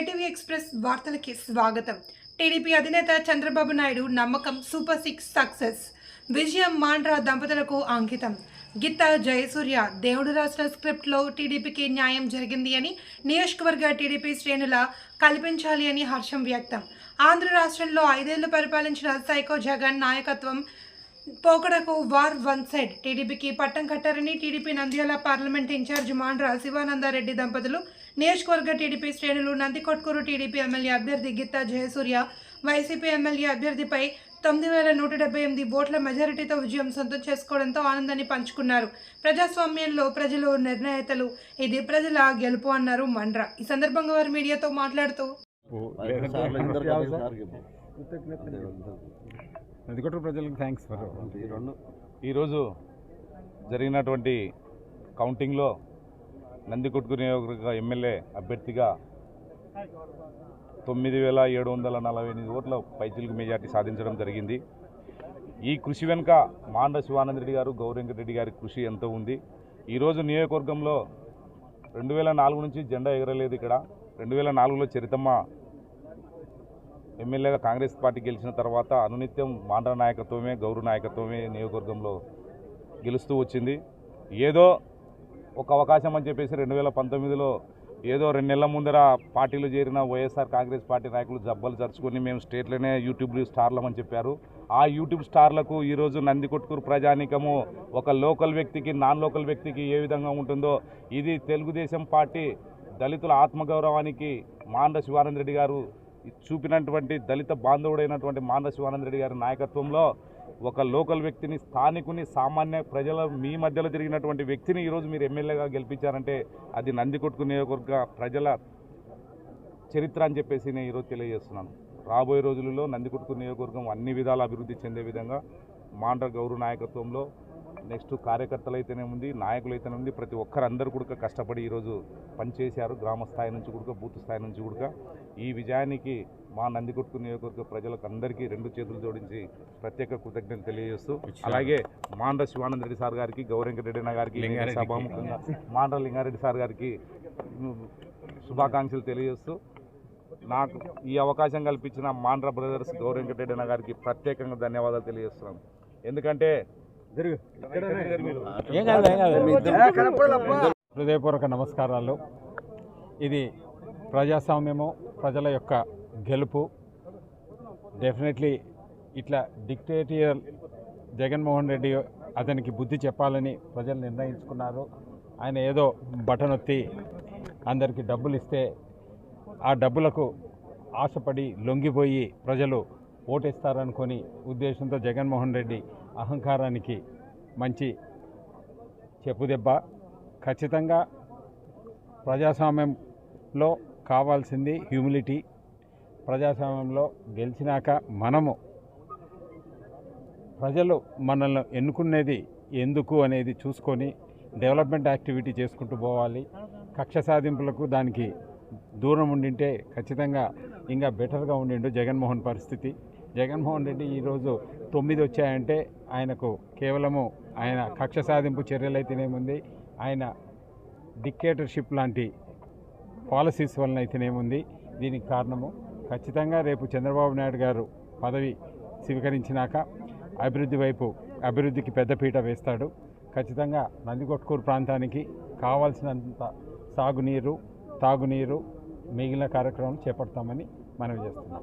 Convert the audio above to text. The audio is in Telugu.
జేటీవీ ఎక్స్ప్రెస్ వార్తలకి స్వాగతం. టీడీపీ అధినేత చంద్రబాబు నాయుడు నమ్మకం సూపర్ సిక్స్ సక్సెస్. విజయం మాండ్రా దంపతులకు అంకితం. గీత జయసూర్య దేవుడు రాసిన స్క్రిప్ట్లో టీడీపీకి న్యాయం జరిగింది అని నియోజకవర్గ టీడీపీ శ్రేణుల కల్పించాలి అని హర్షం వ్యక్తం. ఆంధ్ర రాష్ట్రంలో ఐదేళ్ళు పరిపాలించిన సైకో జగన్ నాయకత్వం పోకడకు వార్ వన్ సైడ్ టీడీపీకి పట్టం కట్టారని TDP Nandyal parliament in charge Mandra Sivananda Reddy దంపతులు నియోజకవర్గ టీడీపీ శ్రేణులు నందికొట్కూరు టీడీపీ ఎమ్మెల్యే అభ్యర్థి గిత్తా జయసూర్య వైసీపీ ఎమ్మెల్యే అభ్యర్థిపై తొమ్మిది వేల నూట డెబ్బై ఎనిమిది ఓట్ల మెజారిటీతో విజయం సొంతం చేసుకోవడంతో ఆనందాన్ని పంచుకున్నారు. ప్రజాస్వామ్యంలో ప్రజలు నిర్ణేతలు. ఇది ప్రజల గెలుపు అన్నారు మండ్రా. ఈ సందర్భంగా వారు మీడియాతో మాట్లాడుతూ నదికొట్టు ప్రజలకు థ్యాంక్స్ ఈరోజు జరిగినటువంటి కౌంటింగ్లో నందికొట్కు నియోజకవర్గ ఎమ్మెల్యే అభ్యర్థిగా తొమ్మిది వేల ఏడు వందల నలభై ఎనిమిది ఓట్ల పైచిలకు మెజార్టీ సాధించడం జరిగింది. ఈ కృషి వెనుక మాండ శివానంద రెడ్డి గారు గౌరెంకరెడ్డి గారి కృషి ఎంతో ఉంది. ఈరోజు నియోజకవర్గంలో రెండు వేల నాలుగు నుంచి జెండా ఎగరలేదు ఇక్కడ. రెండు వేల నాలుగులో చరితమ్మ ఎమ్మెల్యేగా కాంగ్రెస్ పార్టీ గెలిచిన తర్వాత అనునిత్యం మాండ్ర నాయకత్వమే గౌరవ నాయకత్వమే నియోజకవర్గంలో గెలుస్తూ వచ్చింది. ఏదో ఒక అవకాశం అని చెప్పేసి రెండు వేల పంతొమ్మిదిలో ఏదో రెండు నెలల ముందర పార్టీలో చేరిన వైఎస్ఆర్ కాంగ్రెస్ పార్టీ నాయకులు జబ్బలు జరుచుకొని మేము స్టేట్లోనే యూట్యూబ్లో స్టార్లమని చెప్పారు. ఆ యూట్యూబ్ స్టార్లకు ఈరోజు నందికొట్కూరు ప్రజానికము ఒక లోకల్ వ్యక్తికి నాన్ లోకల్ వ్యక్తికి ఏ విధంగా ఉంటుందో ఇది తెలుగుదేశం పార్టీ దళితుల ఆత్మగౌరవానికి మాండ శివానంద రెడ్డి గారు చూపినటువంటి దళిత బాంధవుడైనటువంటి మాండ శివానంద రెడ్డి గారి నాయకత్వంలో ఒక లోకల్ వ్యక్తిని స్థానికుని సామాన్య ప్రజల మీ మధ్యలో జరిగినటువంటి వ్యక్తిని ఈరోజు మీరు ఎమ్మెల్యేగా గెలిపించారంటే అది నందికొట్టుకు నియోజకవర్గ ప్రజల చరిత్ర అని చెప్పేసి నేను ఈరోజు తెలియజేస్తున్నాను. రాబోయే రోజులలో నందికొట్టుకు నియోజకవర్గం అన్ని విధాల అభివృద్ధి చెందే విధంగా మాండ్ర గౌరవ నాయకత్వంలో నెక్స్ట్ కార్యకర్తలు అయితేనే ఉంది నాయకులు అయితేనే ఉంది. ప్రతి ఒక్కరందరూ కూడా కష్టపడి ఈరోజు పనిచేశారు. గ్రామ స్థాయి నుంచి కూడా బూత్ స్థాయి నుంచి కూడా. ఈ విజయానికి మా నందికొట్కు నియోజకవర్గ ప్రజలకు అందరికీ రెండు చేతులు జోడించి ప్రత్యేక కృతజ్ఞతలు తెలియజేస్తూ అలాగే మాండ్ర శివానంద రెడ్డి సార్ గారికి గౌరెంకరెడ్డి అన్న గారికి. సభాముఖంగా మాండ్ర లింగారెడ్డి సార్ గారికి శుభాకాంక్షలు తెలియజేస్తూ నాకు ఈ అవకాశం కల్పించిన మాండ్ర బ్రదర్స్ గౌరెంకరెడ్డి అన్న గారికి ప్రత్యేకంగా ధన్యవాదాలు తెలియజేస్తున్నాను. ఎందుకంటే హృదయపూర్వక నమస్కారాలు. ఇది ప్రజాస్వామ్యము ప్రజల యొక్క గెలుపు. డెఫినెట్లీ ఇట్లా డిక్టేటియర్ జగన్మోహన్ రెడ్డి అతనికి బుద్ధి చెప్పాలని ప్రజలు నిర్ణయించుకున్నారు. ఆయన ఏదో బటన్ ఒత్తి అందరికీ డబ్బులు ఇస్తే ఆ డబ్బులకు ఆశపడి లొంగిపోయి ప్రజలు ఓటేస్తారనుకొని ఉద్దేశంతో జగన్మోహన్ రెడ్డి అహంకారానికి మంచి చెప్పుదెబ్బ. ఖచ్చితంగా ప్రజాస్వామ్యంలో కావాల్సింది హ్యూమిలిటీ. ప్రజాస్వామ్యంలో గెలిచినాక మనము ప్రజలు మనల్ని ఎన్నుకునేది ఎందుకు అనేది చూసుకొని డెవలప్మెంట్ యాక్టివిటీ చేసుకుంటూ పోవాలి. కక్ష సాధింపులకు దానికి దూరం ఉండింటే ఖచ్చితంగా ఇంకా బెటర్గా ఉండిండు జగన్మోహన్ పరిస్థితి. జగన్మోహన్ రెడ్డి ఈరోజు తొమ్మిది వచ్చాయంటే ఆయనకు కేవలము ఆయన కక్ష సాధింపు చర్యలైతేనేముంది ఆయన డిక్టేటర్షిప్ లాంటి పాలసీస్ వలన అయితేనేముంది దీనికి కారణము ఖచ్చితంగా రేపు చంద్రబాబు నాయుడు గారు పదవి స్వీకరించినాక అభివృద్ధి వైపు అభివృద్ధికి పెద్దపీట వేస్తాడు. ఖచ్చితంగా నందికొట్కూరు ప్రాంతానికి కావాల్సినంత సాగునీరు తాగునీరు మిగిలిన కార్యక్రమం చేపడతామని మనవి చేస్తున్నాం.